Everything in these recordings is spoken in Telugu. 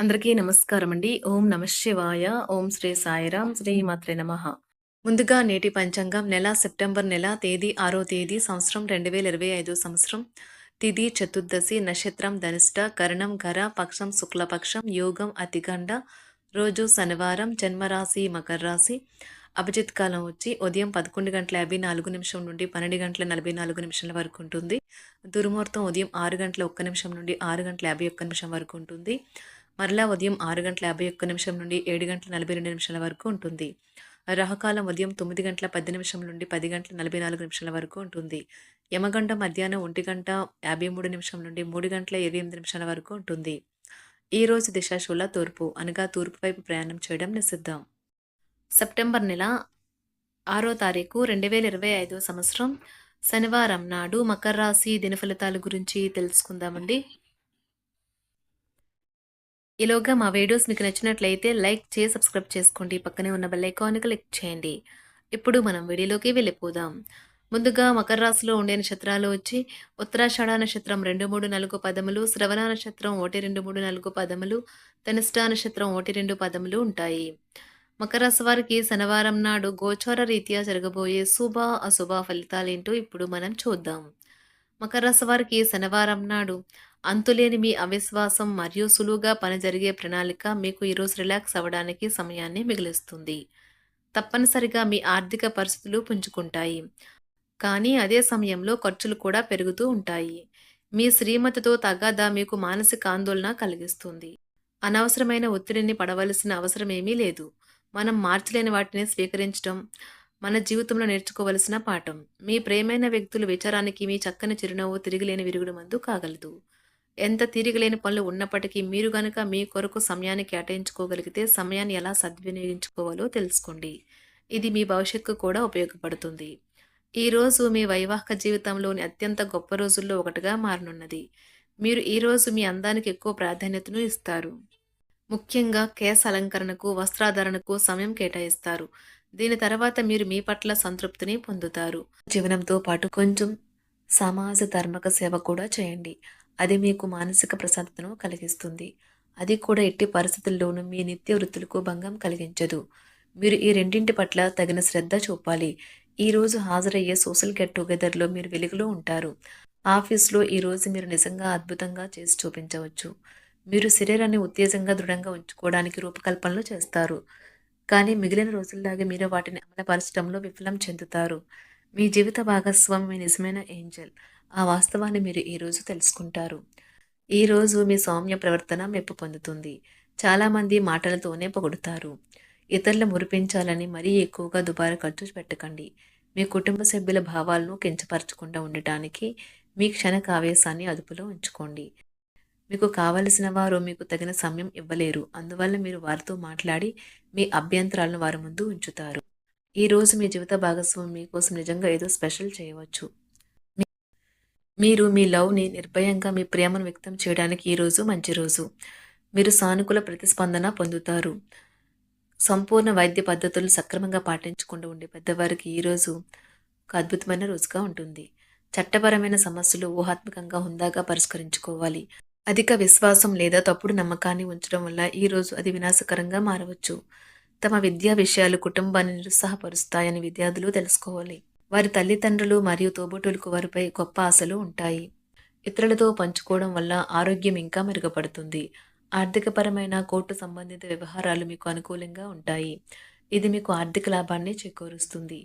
అందరికీ నమస్కారం అండి ఓం నమ శివాయ ఓం శ్రీ సాయిరాం శ్రీ మాత్రే నమ. ముందుగా నేటి పంచాంగం నెల సెప్టెంబర్ నెల తేదీ ఆరో తేదీ సంవత్సరం రెండు వేల ఇరవై ఐదు సంవత్సరం. తిథి చతుర్దశి నక్షత్రం ధనిష్ట కరణం గర పక్షం శుక్లపక్షం యోగం అతిగండ. రోజు శనివారం జన్మరాశి మకర రాశి అభిజిత్ కాలం వచ్చి ఉదయం పదకొండు గంటల యాభై నాలుగు నిమిషం నుండి పన్నెండు గంటల నలభై నాలుగు నిమిషాల వరకు ఉంటుంది. దుర్ముహూర్తం ఉదయం ఆరు గంటల ఒక్క నిమిషం నుండి ఆరు గంటల యాభై ఒక్క నిమిషం వరకు ఉంటుంది. మరలా ఉదయం ఆరు గంటల యాభై ఒక్క నిమిషం నుండి ఏడు గంటల నలభై రెండు నిమిషాల వరకు ఉంటుంది. రాహకాలం ఉదయం తొమ్మిది గంటల పది నిమిషం నుండి పది గంటల నలభై నాలుగు నిమిషాల వరకు ఉంటుంది. యమగంట మధ్యాహ్నం ఒంటి గంట యాభై మూడు నిమిషం నుండి మూడు గంటల ఇరవై ఎనిమిది నిమిషాల వరకు ఉంటుంది. ఈ రోజు దిశాశూల తూర్పు అనగా తూర్పు వైపు ప్రయాణం చేయడం నిషిద్ధం. సెప్టెంబర్ నెల ఆరో తారీఖు రెండు వేల ఇరవై ఐదో సంవత్సరం శనివారం నాడు మకర రాశి దిన ఫలితాల గురించి తెలుసుకుందామండి. ఈలోగా మా వీడియోస్ మీకు నచ్చినట్లయితే లైక్ చేసి సబ్స్క్రైబ్ చేసుకోండి. పక్కనే ఉన్న బెల్ ఐకాన్ క్లిక్ చేయండి. ఇప్పుడు మనం వీడియోలోకి వెళ్ళిపోదాం. ముందుగా మకర రాశిలో ఉండే నక్షత్రాలు వచ్చి ఉత్తరాషాఢ నక్షత్రం రెండు మూడు నాలుగు పదములు శ్రవణ నక్షత్రం ఒకటి రెండు మూడు నాలుగు పదములు తనిష్ట నక్షత్రం ఒకటి రెండు పదములు ఉంటాయి. మకర రాశి వారికి శనివారం నాడు గోచార రీత్యా జరగబోయే శుభ అశుభ ఫలితాలేంటో ఇప్పుడు మనం చూద్దాం. మకర రాశి వారికి శనివారం నాడు అంతులేని మీ అవిశ్వాసం మరియు సులువుగా పని జరిగే ప్రణాళిక మీకు ఈరోజు రిలాక్స్ అవ్వడానికి సమయాన్ని మిగిలిస్తుంది. తప్పనిసరిగా మీ ఆర్థిక పరిస్థితులు పుంజుకుంటాయి. కానీ అదే సమయంలో ఖర్చులు కూడా పెరుగుతూ ఉంటాయి. మీ శ్రీమతితో తగాదా మీకు మానసిక ఆందోళన కలిగిస్తుంది. అనవసరమైన ఒత్తిడిని పడవలసిన అవసరం ఏమీ లేదు. మనం మార్చలేని వాటిని స్వీకరించడం మన జీవితంలో నేర్చుకోవలసిన పాఠం. మీ ప్రేమైన వ్యక్తుల విచారానికి మీ చక్కని చిరునవ్వు తిరిగిలేని విరుగుడు మందు కాగలదు. ఎంత తిరిగిలేని పనులు ఉన్నప్పటికీ మీరు గనుక మీ కొరకు సమయాన్ని కేటాయించుకోగలిగితే సమయాన్ని ఎలా సద్వినియోగించుకోవాలో తెలుసుకోండి. ఇది మీ భవిష్యత్తుకు కూడా ఉపయోగపడుతుంది. ఈ రోజు మీ వైవాహిక జీవితంలోని అత్యంత గొప్ప రోజుల్లో ఒకటిగా మారనున్నది. మీరు ఈ రోజు మీ అందానికి ఎక్కువ ప్రాధాన్యతను ఇస్తారు. ముఖ్యంగా కేశ అలంకరణకు వస్త్రాధరణకు సమయం కేటాయిస్తారు. దీని తర్వాత మీరు మీ పట్ల సంతృప్తిని పొందుతారు. జీవనంతో పాటు కొంచెం సమాజ ధర్మక సేవ కూడా చేయండి. అది మీకు మానసిక ప్రశాంతతను కలిగిస్తుంది. అది కూడా ఎట్టి పరిస్థితుల్లోనూ మీ నిత్య వృత్తులకు భంగం కలిగించదు. మీరు ఈ రెండింటి పట్ల తగిన శ్రద్ధ చూపాలి. ఈ రోజు హాజరయ్యే సోషల్ గెట్ టుగెదర్లో మీరు వెలుగులో ఉంటారు. ఆఫీస్లో ఈ రోజు మీరు నిజంగా అద్భుతంగా చేసి చూపించవచ్చు. మీరు శరీరాన్ని ఉత్తేజంగా దృఢంగా ఉంచుకోవడానికి రూపకల్పనలు చేస్తారు. కానీ మిగిలిన రోజుల్లాగే మీరు వాటిని అమలుపరచడంలో విఫలం చెందుతారు. మీ జీవిత భాగస్వామి మీ నిజమైన ఏంజల్. ఆ వాస్తవాన్ని మీరు ఈరోజు తెలుసుకుంటారు. ఈరోజు మీ సౌమ్య ప్రవర్తన మెప్పు పొందుతుంది. చాలామంది మాటలతోనే పొగుడుతారు. ఇతరులు మురిపించాలని మరీ ఎక్కువగా దుబారా ఖర్చు పెట్టకండి. మీ కుటుంబ సభ్యుల భావాలను కించపరచకుండా ఉండటానికి మీ క్షణక ఆవేశాన్ని అదుపులో ఉంచుకోండి. మీకు కావలసిన వారు మీకు తగిన సమయం ఇవ్వలేరు. అందువల్ల మీరు వారితో మాట్లాడి మీ అభ్యంతరాలను వారి ముందు ఉంచుతారు. ఈ రోజు మీ జీవిత భాగస్వామి మీకోసం నిజంగా ఏదో స్పెషల్ చేయవచ్చు. మీరు మీ లవ్ని నిర్భయంగా మీ ప్రేమను వ్యక్తం చేయడానికి ఈ రోజు మంచి రోజు. మీరు సానుకూల ప్రతిస్పందన పొందుతారు. సంపూర్ణ వైద్య పద్ధతులు సక్రమంగా పాటించకుండా ఉండే పెద్దవారికి ఈరోజు ఒక అద్భుతమైన రోజుగా ఉంటుంది. చట్టపరమైన సమస్యలు ఊహాత్మకంగా హుందాగా పరిష్కరించుకోవాలి. అధిక విశ్వాసం లేదా తప్పుడు నమ్మకాన్ని ఉంచడం వల్ల ఈ రోజు అది వినాశకరంగా మారవచ్చు. తమ విద్యా విషయాలు కుటుంబాన్ని నిరుత్సాహపరుస్తాయని విద్యార్థులు తెలుసుకోవాలి. వారి తల్లిదండ్రులు మరియు తోబుట్టులకు వారిపై గొప్ప ఆశలు ఉంటాయి. ఇతరులతో పంచుకోవడం వల్ల ఆరోగ్యం ఇంకా మెరుగుపడుతుంది. ఆర్థికపరమైన కోర్టు సంబంధిత వ్యవహారాలు మీకు అనుకూలంగా ఉంటాయి. ఇది మీకు ఆర్థిక లాభాన్ని చేకూరుస్తుంది.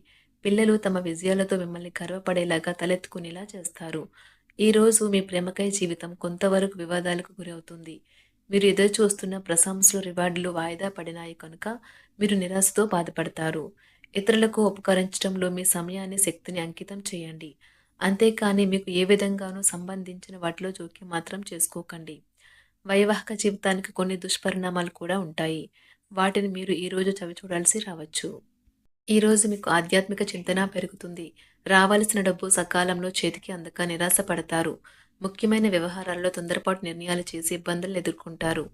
పిల్లలు తమ విజయాలతో మిమ్మల్ని గర్వపడేలాగా తలెత్తుకునేలా చేస్తారు. ఈరోజు మీ ప్రేమకై జీవితం కొంతవరకు వివాదాలకు గురవుతుంది. మీరు ఎదురు చూస్తున్న ప్రశంసలు రివార్డులు వాయిదా పడినాయి కనుక మీరు నిరాశతో బాధపడతారు. ఇతరులకు ఉపకరించడంలో మీ సమయాన్ని శక్తిని అంకితం చేయండి. అంతేకాని మీకు ఏ విధంగానూ సంబంధించిన వాటిలో జోక్యం మాత్రం చేసుకోకండి. వైవాహిక జీవితానికి కొన్ని దుష్పరిణామాలు కూడా ఉంటాయి. వాటిని మీరు ఈరోజు చవి చూడాల్సి రావచ్చు. ఈరోజు మీకు ఆధ్యాత్మిక చింతన పెరుగుతుంది. రావాల్సిన డబ్బు సకాలంలో చేతికి అందక నిరాశ పడతారు ముఖ్యమైన వ్యవహారాల్లో తొందరపాటు నిర్ణయాలు చేసి ఇబ్బందులు ఎదుర్కొంటారు.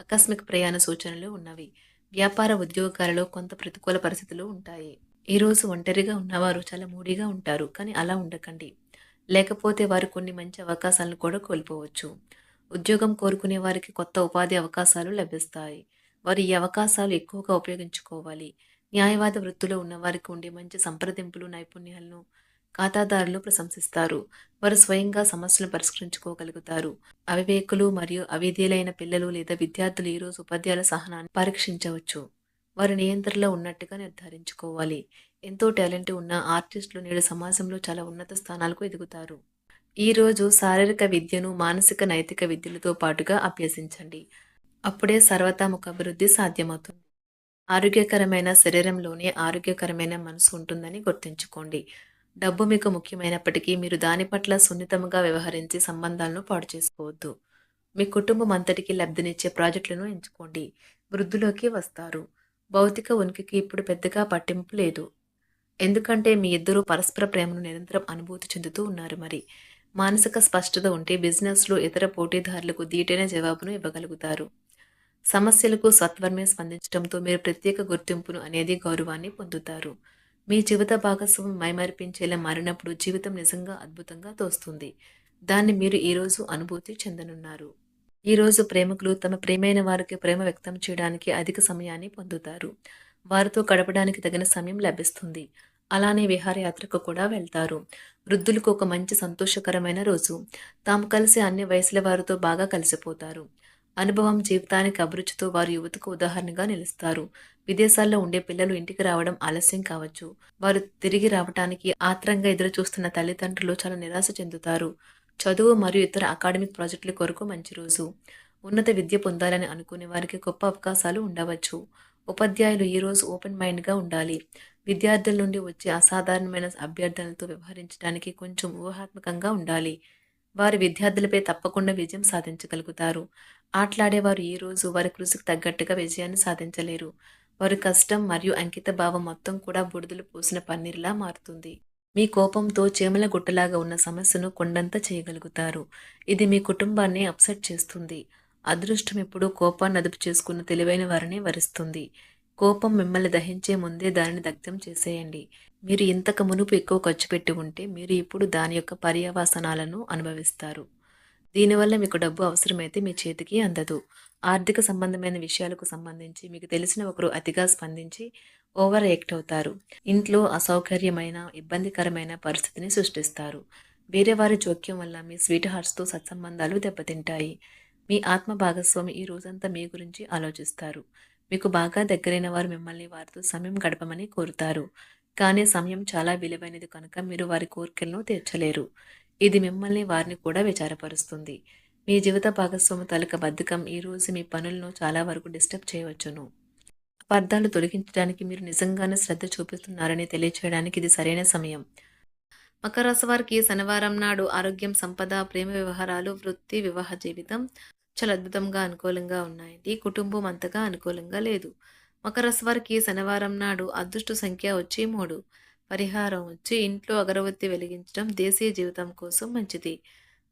ఆకస్మిక ప్రయాణ సూచనలు ఉన్నవి. వ్యాపార ఉద్యోగాలలో కొంత ప్రతికూల పరిస్థితులు ఉంటాయి. ఈరోజు ఒంటరిగా ఉన్నవారు చాలా మూడీగా ఉంటారు కానీ అలా ఉండకండి. లేకపోతే వారు కొన్ని మంచి అవకాశాలను కూడా కోల్పోవచ్చు. ఉద్యోగం కోరుకునే వారికి కొత్త ఉపాధి అవకాశాలు లభిస్తాయి. వారు ఈ అవకాశాలు ఎక్కువగా ఉపయోగించుకోవాలి. న్యాయవాద వృత్తిలో ఉన్నవారికి ఉండే మంచి సంప్రదింపులు నైపుణ్యాలను ఖాతాదారులు ప్రశంసిస్తారు. వారు స్వయంగా సమస్యలు పరిష్కరించుకోగలుగుతారు. అవివేకులు మరియు అవిధేలైన పిల్లలు లేదా విద్యార్థులు ఈరోజు ఉపాధ్యాయుల సహనాన్ని పరీక్షించవచ్చు. వారి నియంత్రణలో ఉన్నట్టుగా నిర్ధారించుకోవాలి. ఎంతో టాలెంట్ ఉన్న ఆర్టిస్టులు నేడు సమాజంలో చాలా ఉన్నత స్థానాలకు ఎదుగుతారు. ఈరోజు శారీరక విద్యను మానసిక నైతిక విద్యలతో పాటుగా అభ్యసించండి. అప్పుడే సర్వతాముఖ అభివృద్ధి సాధ్యమవుతుంది. ఆరోగ్యకరమైన శరీరంలోనే ఆరోగ్యకరమైన మనసు ఉంటుందని గుర్తుంచుకోండి. డబ్బు మీకు ముఖ్యమైనప్పటికీ మీరు దాని పట్ల సున్నితంగా వ్యవహరించి సంబంధాలను పాడు చేసుకోవద్దు. మీ కుటుంబం అంతటికి లబ్ధినిచ్చే ప్రాజెక్టులను ఎంచుకోండి. వృద్ధిలోకి వస్తారు. భౌతిక ఉనికికి ఇప్పుడు పెద్దగా పట్టింపు లేదు. ఎందుకంటే మీ ఇద్దరూ పరస్పర ప్రేమను నిరంతరం అనుభూతి చెందుతూ ఉన్నారు మరి. మానసిక స్పష్టత ఉంటే బిజినెస్లో ఇతర పోటీదారులకు దీటైన జవాబును ఇవ్వగలుగుతారు. సమస్యలకు సత్వరమే స్పందించడంతో మీరు ప్రత్యేక గుర్తింపును అనేది గౌరవాన్ని పొందుతారు. మీ జీవిత భాగస్వామి మైమరిపించేలా మారినప్పుడు జీవితం నిజంగా అద్భుతంగా తోస్తుంది. దాన్ని మీరు ఈరోజు అనుభూతి చెందనున్నారు. ఈరోజు ప్రేమికులు తమ ప్రేమైన వారికి ప్రేమ వ్యక్తం చేయడానికి అధిక సమయాన్ని పొందుతారు. వారితో గడపడానికి తగిన సమయం లభిస్తుంది. అలానే విహారయాత్రకు కూడా వెళ్తారు. వృద్ధులకు ఒక మంచి సంతోషకరమైన రోజు. తాము కలిసి అన్ని వయసుల వారితో బాగా కలిసిపోతారు. అనుభవం జీవితానికి అభిరుచితో వారు యువతకు ఉదాహరణగా నిలుస్తారు. విదేశాల్లో ఉండే పిల్లలు ఇంటికి రావడం ఆలస్యం కావచ్చు. వారు తిరిగి రావటానికి ఆత్రంగా ఎదురు చూస్తున్న తల్లిదండ్రులు చాలా నిరాశ చెందుతారు. చదువు మరియు ఇతర అకాడమిక్ ప్రాజెక్టుల కొరకు మంచి రోజు. ఉన్నత విద్య పొందాలని అనుకునే వారికి గొప్ప అవకాశాలు ఉండవచ్చు. ఉపాధ్యాయులు ఈరోజు ఓపెన్ మైండ్గా ఉండాలి. విద్యార్థుల నుండి వచ్చే అసాధారణమైన అభ్యర్థనలతో వ్యవహరించడానికి కొంచెం ఊహాత్మకంగా ఉండాలి. వారి విద్యార్థులపై తప్పకుండా విజయం సాధించగలుగుతారు. ఆటలాడేవారు ఈ రోజు వారి కృషికి తగ్గట్టుగా విజయాన్ని సాధించలేరు. వారి కష్టం మరియు అంకిత భావం మొత్తం కూడా బుడిదలు పోసిన పన్నీర్లా మారుతుంది. మీ కోపంతో చేమల గుట్టలాగా ఉన్న సమస్యను కొండంత చేయగలుగుతారు. ఇది మీ కుటుంబాన్ని అప్సెట్ చేస్తుంది. అదృష్టం ఎప్పుడూ కోపాన్ని అదుపు చేసుకున్న తెలివైన వారిని వరిస్తుంది. కోపం మిమ్మల్ని దహించే ముందే దానిని దగ్ధం చేసేయండి. మీరు ఇంతకు మునుపు ఎక్కువ ఖర్చు పెట్టి ఉంటే మీరు ఇప్పుడు దాని యొక్క పర్యవసనాలను అనుభవిస్తారు. దీనివల్ల మీకు డబ్బు అవసరమైతే మీ చేతికి అందదు. ఆర్థిక సంబంధమైన విషయాలకు సంబంధించి మీకు తెలిసిన ఒకరు అతిగా స్పందించి ఓవర్ యాక్ట్ అవుతారు. ఇంట్లో అసౌకర్యమైన ఇబ్బందికరమైన పరిస్థితిని సృష్టిస్తారు. వేరే వారి జోక్యం వల్ల మీ స్వీట్ హార్ట్స్తో సత్సంబంధాలు దెబ్బతింటాయి. మీ ఆత్మ భాగస్వామి ఈ రోజంతా మీ గురించి ఆలోచిస్తారు. మీకు బాగా దగ్గరైన వారు మిమ్మల్ని వారితో సమయం గడపమని కోరుతారు. కానీ సమయం చాలా విలువైనది కనుక మీరు వారి కోరికలను తీర్చలేరు. ఇది మిమ్మల్ని వారిని కూడా విచారపరుస్తుంది. మీ జీవిత భాగస్వామి తలక బద్ధకం ఈరోజు మీ పనులను చాలా వరకు డిస్టర్బ్ చేయవచ్చును. అపార్థాలు తొలగించడానికి మీరు నిజంగానే శ్రద్ధ చూపిస్తున్నారని తెలియచేయడానికి ఇది సరైన సమయం. మకర రాశి వారికి శనివారం నాడు ఆరోగ్యం సంపద ప్రేమ వ్యవహారాలు వృత్తి వివాహ జీవితం చాలా అద్భుతంగా అనుకూలంగా ఉన్నాయి కుటుంబం అంతగా అనుకూలంగా లేదు. మకర రాశి వారికి శనివారం నాడు అదృష్ట సంఖ్య వచ్చి మూడు. పరిహారం వచ్చి ఇంట్లో అగరబత్తి వెలిగించడం దేశీయ జీవితం కోసం మంచిది.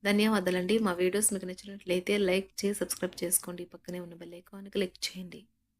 ధన్యవాదాలండి. మా వీడియోస్ మీకు నచ్చినట్లయితే లైక్ చేసి సబ్స్క్రైబ్ చేసుకోండి. పక్కనే ఉన్న బెల్ ఐకాన్ క్లిక్ చేయండి.